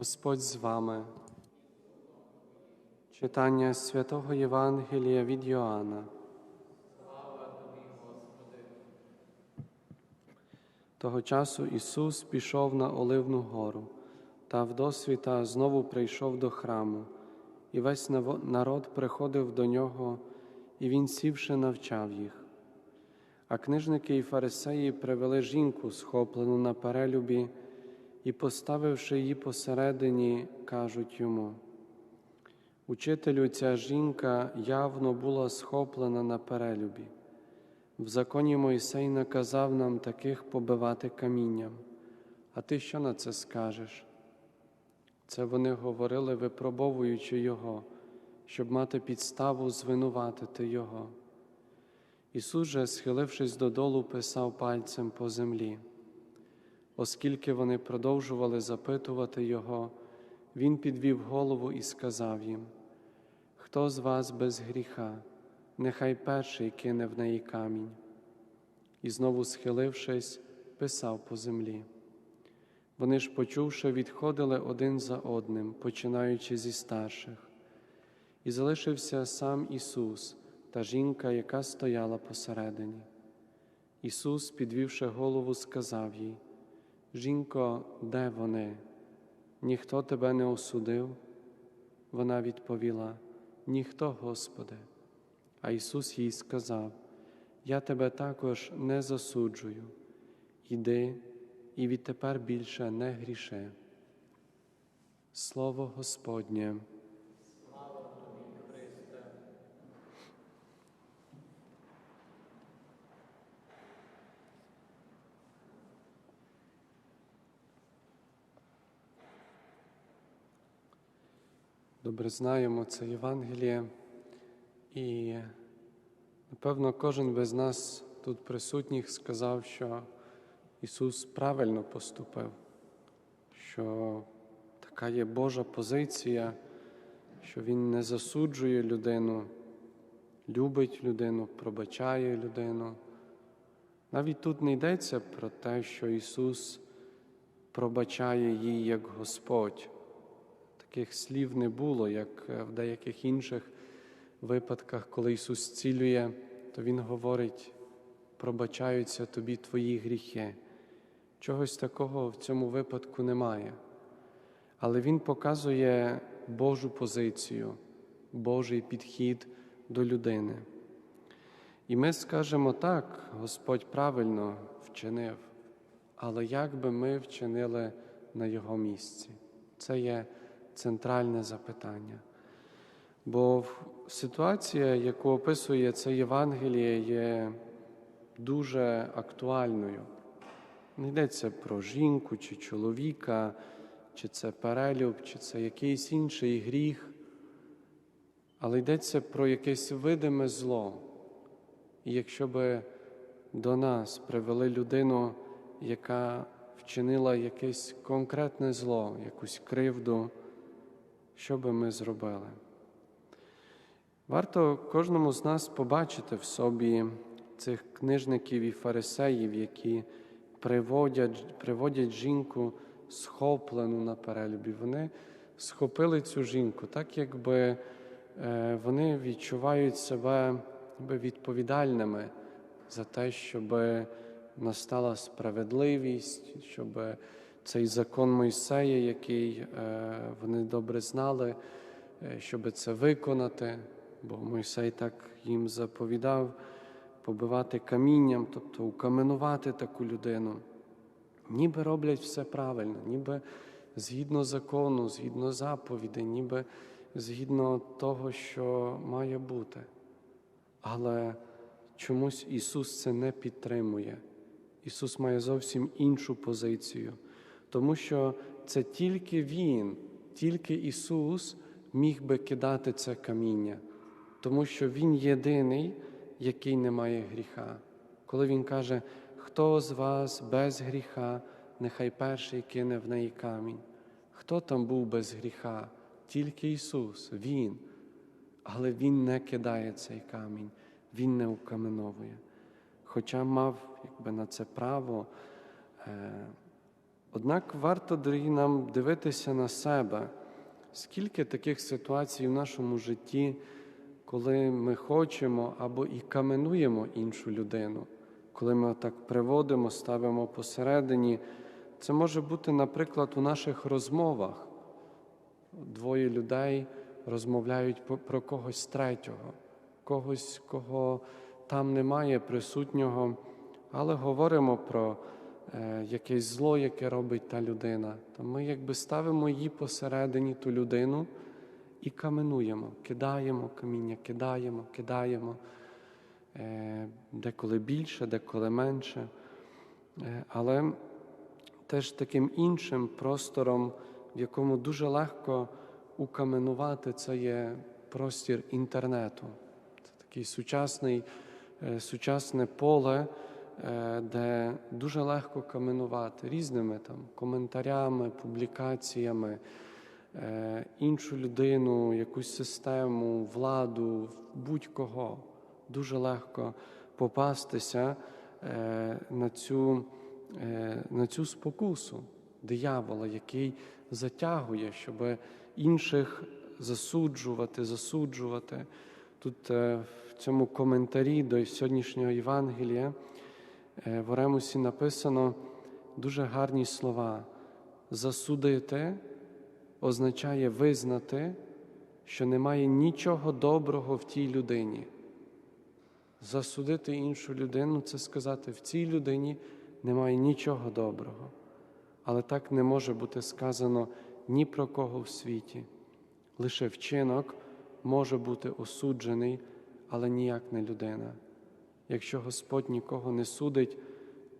Господь з вами. Читання святого Євангелія від Йоанна. Того часу Ісус пішов на Оливну гору та вдосвіта знову прийшов до храму, і весь народ приходив до нього, і він сівши навчав їх. А книжники і фарисеї привели жінку, схоплену на перелюбі, і, поставивши її посередині, кажуть йому. Учителю, ця жінка явно була схоплена на перелюбі. В законі Мойсей наказав нам таких побивати камінням. А ти що на це скажеш? Це вони говорили, випробовуючи його, щоб мати підставу звинуватити його. Ісус же, схилившись додолу, писав пальцем по землі. Оскільки вони продовжували запитувати Його, Він підвів голову і сказав їм: Хто з вас без гріха, нехай перший кине в неї камінь. І знову, схилившись, писав по землі. Вони ж, почувши, відходили один за одним, починаючи зі старших. І залишився сам Ісус та жінка, яка стояла посередині. Ісус, підвівши голову, сказав їй: Жінко, де вони? Ніхто тебе не осудив? Вона відповіла: Ніхто, Господи. А Ісус їй сказав: Я тебе також не засуджую. Іди і відтепер більше не гріши. Слово Господнє. Добре знаємо це Євангеліє, і напевно кожен без нас тут присутніх сказав, що Ісус правильно поступив, що така є Божа позиція, що Він не засуджує людину, любить людину, пробачає людину. Навіть тут не йдеться про те, що Ісус пробачає їй як Господь. Таких слів не було, як в деяких інших випадках, коли Ісус зцілює, то Він говорить, пробачаються тобі твої гріхи. Чогось такого в цьому випадку немає. Але Він показує Божу позицію, Божий підхід до людини. І ми скажемо так, Господь правильно вчинив, але як би ми вчинили на Його місці? Це є центральне запитання. Бо ситуація, яку описує це Євангеліє, є дуже актуальною. Не йдеться про жінку чи чоловіка, чи це перелюб, чи це якийсь інший гріх, але йдеться про якесь видиме зло. І якщо би до нас привели людину, яка вчинила якесь конкретне зло, якусь кривду, що би ми зробили? Варто кожному з нас побачити в собі цих книжників і фарисеїв, які приводять, приводять жінку схоплену на перелюбі. Вони схопили цю жінку, так якби е, вони відчувають себе відповідальними за те, щоб настала справедливість, щоб цей закон Мойсея, який е, вони добре знали, е, щоб це виконати, бо Мойсей так їм заповідав побивати камінням, тобто укаменувати таку людину. Ніби роблять все правильно, ніби згідно закону, згідно заповіді, ніби згідно того, що має бути. Але чомусь Ісус це не підтримує. Ісус має зовсім іншу позицію, тому що це тільки Він, тільки Ісус міг би кидати це каміння, тому що Він єдиний, який не має гріха. Коли Він каже, хто з вас без гріха, нехай перший кине в неї камінь. Хто там був без гріха? Тільки Ісус, Він. Але Він не кидає цей камінь, Він не укаменовує. Хоча мав якби, на це право, е, Однак варто, дорогі, нам дивитися на себе, скільки таких ситуацій в нашому житті, коли ми хочемо або і каменуємо іншу людину, коли ми так приводимо, ставимо посередині. Це може бути, наприклад, у наших розмовах. Двоє людей розмовляють про когось третього, когось, кого там немає присутнього, але говоримо про якесь зло, яке робить та людина. То ми якби ставимо її посередині ту людину і каменуємо, кидаємо каміння, кидаємо, кидаємо, е, деколи більше, деколи менше. Е, але теж таким іншим простором, в якому дуже легко укаменувати, це є простір інтернету. Це такий сучасний, е, сучасне поле, е, де дуже легко каменувати різними там коментарями, публікаціями, е, іншу людину, якусь систему, владу, будь-кого. Дуже легко попастися е, на цю, е, на цю спокусу диявола, який затягує, щоб інших засуджувати, засуджувати. Тут е, в цьому коментарі до сьогоднішнього Євангелія е, в Оремусі написано дуже гарні слова. Засудити означає визнати, що немає нічого доброго в тій людині. Засудити іншу людину це сказати, в цій людині немає нічого доброго. Але так не може бути сказано ні про кого в світі. Лише вчинок може бути осуджений, але ніяк не людина. Якщо Господь нікого не судить,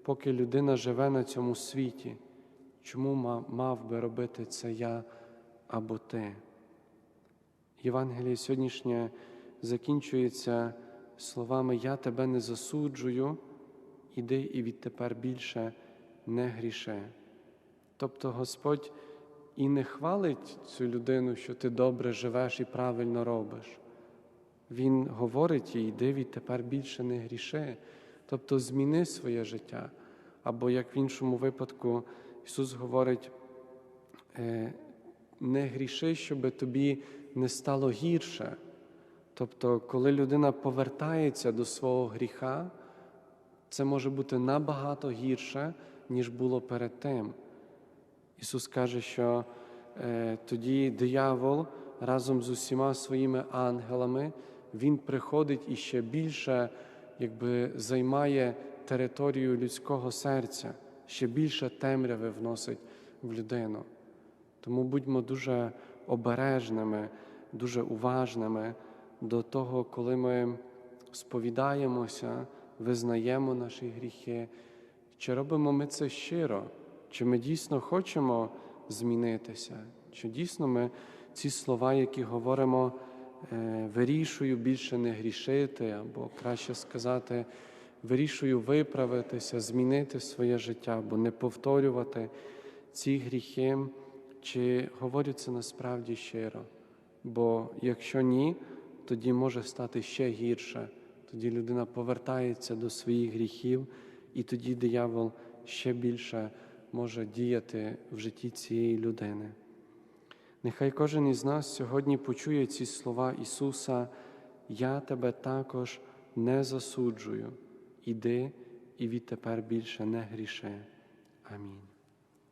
поки людина живе на цьому світі, чому мав би робити це я або ти? Євангеліє сьогоднішнє закінчується словами Я тебе не засуджую, іди і відтепер більше не гріши. Тобто Господь і не хвалить цю людину, що ти добре живеш і правильно робиш. Він говорить їй, йди відтепер більше не гріши, тобто зміни своє життя. Або як в іншому випадку Ісус говорить, «Е, не гріши, щоб тобі не стало гірше. Тобто, коли людина повертається до свого гріха, це може бути набагато гірше, ніж було перед тим. Ісус каже, що е, тоді диявол разом з усіма своїми ангелами він приходить і ще більше якби, займає територію людського серця, ще більше темряви вносить в людину. Тому будьмо дуже обережними, дуже уважними до того, коли ми сповідаємося, визнаємо наші гріхи, чи робимо ми це щиро, чи ми дійсно хочемо змінитися, чи дійсно ми ці слова, які говоримо, вирішую більше не грішити, або краще сказати, вирішую виправитися, змінити своє життя, або не повторювати ці гріхи, чи говорю це насправді щиро. Бо якщо ні, тоді може стати ще гірше. Тоді людина повертається до своїх гріхів, і тоді диявол ще більше може діяти в житті цієї людини. Нехай кожен із нас сьогодні почує ці слова Ісуса, Я тебе також не засуджую, іди і відтепер більше не гріши. Амінь.